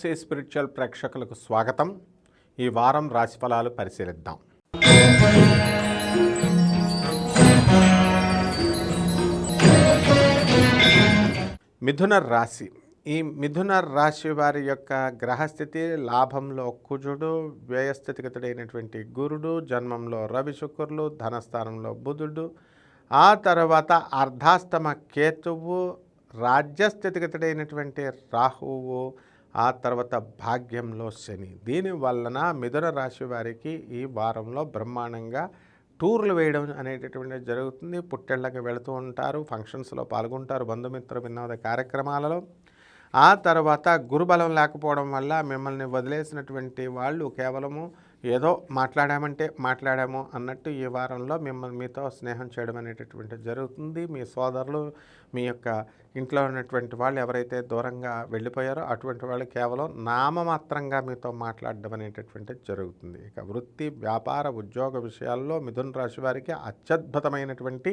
Spiritual ప్రేక్షకులకు స్వాగతం. ఈ వారం రాశిఫలాలు పరిశీలిద్దాం. మిథున రాశి. ఈ మిథున రాశి వారి యొక్క గ్రహస్థితి లాభంలో కుజుడు వ్యయస్థితిగతుడైనటువంటి గురుడు జన్మంలో రవి శుక్రులు ధనస్థానంలో బుధుడు. ఆ తర్వాత అర్ధాస్తమ కేతువు రాజ్యస్థితిగతుడైనటువంటి రాహువు ఆ తర్వాత భాగ్యంలో శని. దీని వలన మిథున రాశి వారికి ఈ వారంలో బ్రహ్మాండంగా టూర్లు వేయడం అనేటటువంటిది జరుగుతుంది. పుట్టెళ్ళకి వెళుతూ ఉంటారు ఫంక్షన్స్లో పాల్గొంటారు బంధుమిత్ర వినోద కార్యక్రమాలలో. ఆ తర్వాత గురుబలం లేకపోవడం వల్ల మిమ్మల్ని వదిలేసినటువంటి వాళ్ళు కేవలము ఏదో మాట్లాడామంటే మాట్లాడాము అన్నట్టు ఈ వారంలో మిమ్మల్ని మీతో స్నేహం చేయడం అనేటటువంటి జరుగుతుంది. మీ సోదరులు మీ యొక్క ఇంట్లో ఉన్నటువంటి వాళ్ళు ఎవరైతే దూరంగా వెళ్ళిపోయారో అటువంటి వాళ్ళు కేవలం నామమాత్రంగా మీతో మాట్లాడడం అనేటటువంటిది జరుగుతుంది. ఇక వృత్తి వ్యాపార ఉద్యోగ విషయాల్లో మిథున రాశి వారికి అత్యద్భుతమైనటువంటి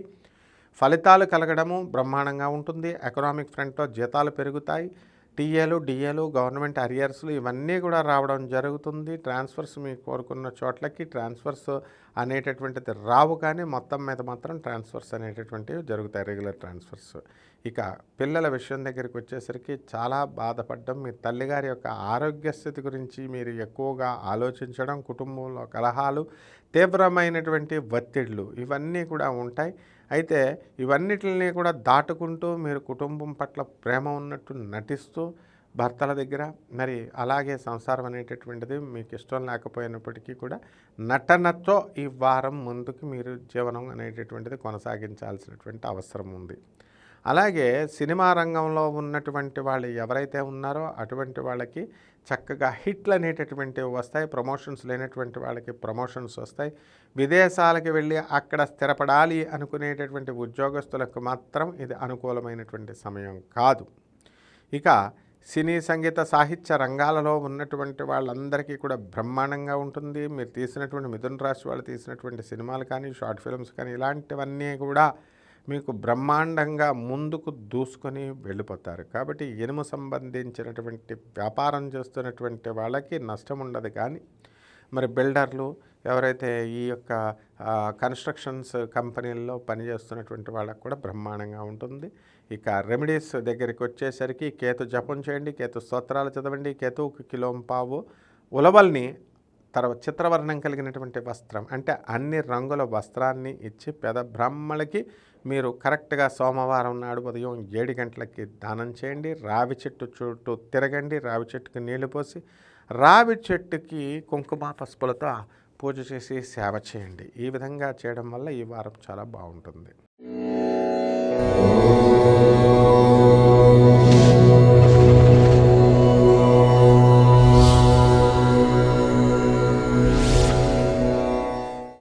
ఫలితాలు కలగడము బ్రహ్మాండంగా ఉంటుంది. ఎకనామిక్ ఫ్రంట్లో జీతాలు పెరుగుతాయి. టీఏలు డిఏలు గవర్నమెంట్ అరియర్స్లు ఇవన్నీ కూడా రావడం జరుగుతుంది. ట్రాన్స్ఫర్స్ మీకు కోరుకున్న చోట్లకి ట్రాన్స్ఫర్స్ అనేటటువంటిది రావు కానీ మొత్తం మీద మాత్రం ట్రాన్స్ఫర్స్ అనేటటువంటివి జరుగుతాయి రెగ్యులర్ ట్రాన్స్ఫర్స్ ఇక పిల్లల విషయం దగ్గరికి వచ్చేసరికి చాలా బాధపడడం మీ తల్లిగారి యొక్క ఆరోగ్య స్థితి గురించి మీరు ఎక్కువగా ఆలోచించడం కుటుంబంలో కలహాలు తీవ్రమైనటువంటి ఒత్తిళ్ళు ఇవన్నీ కూడా ఉంటాయి. అయితే ఇవన్నిటిని కూడా దాటుకుంటూ మీరు కుటుంబం పట్ల ప్రేమ ఉన్నట్టు నటిస్తూ భర్తల దగ్గర మరి అలాగే సంసారం అనేటటువంటిది మీకు ఇష్టం లేకపోయినప్పటికీ కూడా నటనతో ఈ వారం ముందుకు మీరు జీవనం అనేటటువంటిది కొనసాగించాల్సినటువంటి అవసరం ఉంది. అలాగే సినిమా రంగంలో ఉన్నటువంటి వాళ్ళు ఎవరైతే ఉన్నారో అటువంటి వాళ్ళకి చక్కగా హిట్లు అనేటటువంటివి వస్తాయి ప్రమోషన్స్ లేనటువంటి వాళ్ళకి ప్రమోషన్స్ వస్తాయి. విదేశాలకు వెళ్ళి అక్కడ స్థిరపడాలి అనుకునేటటువంటి ఉద్యోగస్తులకు మాత్రం ఇది అనుకూలమైనటువంటి సమయం కాదు. ఇక సినీ సంగీత సాహిత్య రంగాలలో ఉన్నటువంటి వాళ్ళందరికీ కూడా బ్రహ్మాండంగా ఉంటుంది. మీరు తీసినటువంటి మిథున రాశి వాళ్ళు తీసినటువంటి సినిమాలు కానీ షార్ట్ ఫిల్మ్స్ కానీ ఇలాంటివన్నీ కూడా మీకు బ్రహ్మాండంగా ముందుకు దూసుకొని వెళ్ళిపోతారు. కాబట్టి ఇనుము సంబంధించినటువంటి వ్యాపారం చేస్తున్నటువంటి వాళ్ళకి నష్టం ఉండదు కానీ మరి బిల్డర్లు ఎవరైతే ఈ యొక్క కన్స్ట్రక్షన్స్ కంపెనీల్లో పనిచేస్తున్నటువంటి వాళ్ళకు కూడా బ్రహ్మాండంగా ఉంటుంది. ఇక రెమెడీస్ దగ్గరికి వచ్చేసరికి కేతు జపం చేయండి కేతు స్తోత్రాలు చదవండి కేతువుకి కిలోం పావు. ఉలవల్ని తర్వాత చిత్రవర్ణం కలిగినటువంటి వస్త్రం అంటే అన్ని రంగుల వస్త్రాన్ని ఇచ్చి పెద బ్రాహ్మణులకి మీరు కరెక్ట్గా సోమవారం నాడు ఉదయం ఏడు గంటలకి దానం చేయండి. రావి చెట్టు చుట్టూ తిరగండి రావి చెట్టుకి నీళ్ళు పోసి రావి చెట్టుకి కుంకుమ పసుపులతో పూజ చేసి సేవ చేయండి. ఈ విధంగా చేయడం వల్ల ఈ వారం చాలా బాగుంటుంది.